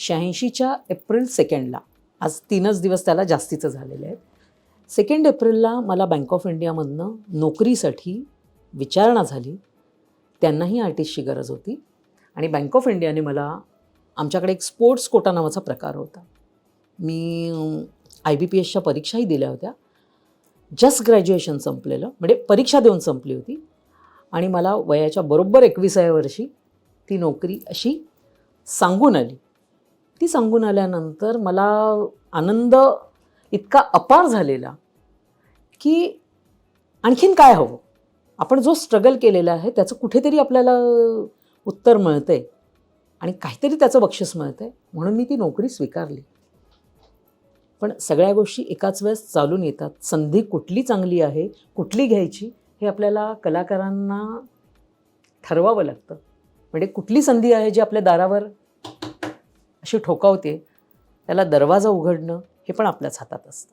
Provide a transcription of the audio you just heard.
शहाऐंशीच्या April सेकंडला आज तीनच दिवस त्याला जास्तीचं झालेले आहेत सेकंड एप्रिलला मला बँक ऑफ इंडियामधनं नोकरीसाठी विचारणा झाली. त्यांनाही आर्टिस्टची गरज होती. आणि बँक ऑफ इंडियाने मला आमच्याकडे एक स्पोर्ट्स कोटा नावाचा प्रकार होता. मी आय बी पी एसच्या परीक्षाही दिल्या होत्या. जस्ट ग्रॅज्युएशन संपलेलं म्हणजे परीक्षा देऊन संपली होती. आणि मला वयाच्या बरोबर एकविसाव्या वर्षी ती नोकरी अशी सांगून आली. ती सांगून आल्यानंतर मला आनंद इतका अपार झालेला की आणखीन काय हवं? आपण जो स्ट्रगल केलेला आहे त्याचं कुठेतरी आपल्याला उत्तर मिळतं आहे आणि काहीतरी त्याचं बक्षीस मिळतं आहे म्हणून मी ती नोकरी स्वीकारली. पण सगळ्या गोष्टी एकाच वेळेस चालून येतात. संधी कुठली चांगली आहे कुठली घ्यायची हे आपल्याला कलाकारांना ठरवावं लागतं. म्हणजे कुठली संधी आहे जी आपल्या दारावर अशी ठोकावते त्याला दरवाजा उघडणं हे पण आपल्याच हातात असतं.